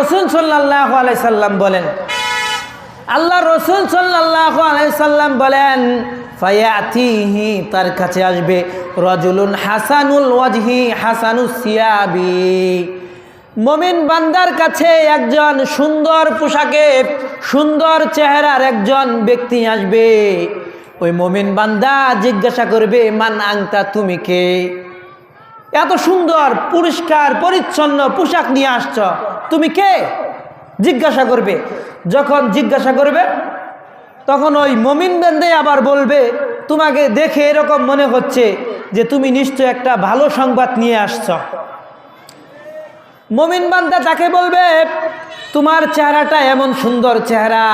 রসুল সাল্লাহ আলাইসাল্লাম বলেন। আল্লাহ রসুল সাল্লাহ আলাইসাল্লাম বলেন, ফায়াতিহি তার কাছে আসবে, রজুলুন হাসানুল ওয়াজহি হাসানুল সিয়াবি মমিন বান্দার কাছে একজন সুন্দর পোশাকে, সুন্দর চেহারার একজন ব্যক্তি আসবে। ওই মমিন বান্দা জিজ্ঞাসা করবে, মান আংতা তুমি কে? এত সুন্দর, পরিষ্কার, পরিচ্ছন্ন পোশাক নিয়ে আসছ তুমি কে? জিজ্ঞাসা করবে। যখন জিজ্ঞাসা করবে, তখন ওই মমিন বেন্দে আবার বলবে, তোমাকে দেখে এরকম মনে হচ্ছে যে তুমি নিশ্চয় একটা ভালো সংবাদ নিয়ে আসছ। মমিন বান্দা তাকে বলবে, তোমার চেহারাটা এমন সুন্দর চেহারা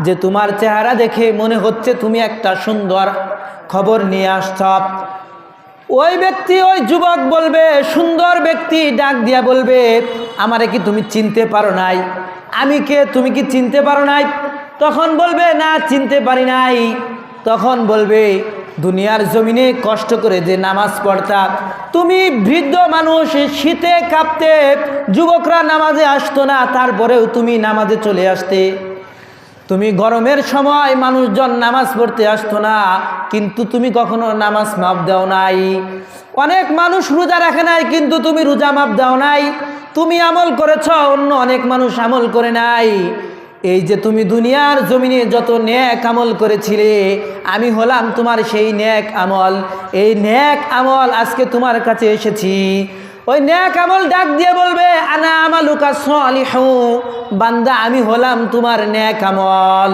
যে তোমার চেহারা দেখে মনে হচ্ছে তুমি একটা সুন্দর খবর নিয়ে আসছ। ওই ব্যক্তি, ওই যুবক বলবে, সুন্দর ব্যক্তি, ডাক দিয়া বলবে আমারে কি তুমি চিনতে পারো নাই? আমি কে? তুমি কি চিনতে পারো নাই? তখন বলবে, না, চিনতে পারি নাই। তখন বলবে, দুনিয়ার জমিনে কষ্ট করে যে নামাজ পড়তা, তুমি বৃদ্ধ মানুষ, শীতে কাঁপতে, যুবকরা নামাজে আসতো না, তারপরেও তুমি নামাজে চলে আসতে। তুমি গরমের সময় মানুষজন নামাজ পড়তে আসতো না, কিন্তু তুমি কখনো নামাজ মাপ দাও নাই। অনেক মানুষ রোজা রাখে নাই, কিন্তু তুমি রোজা মাপ দাও নাই। তুমি আমল করেছ, অন্য অনেক মানুষ আমল করে নাই। এই যে তুমি দুনিয়ার জমিনে যত ন্যাক আমল করেছিলে, আমি হলাম তোমার সেই ন্যাক আমল। এই ন্যাক আমল আজকে তোমার কাছে এসেছি। ওই ন্যাক আমল ডাক দিয়ে বলবে, আনা আমালুকা সালিহু। বান্দা, আমি হলাম তোমার ন্যাক আমল।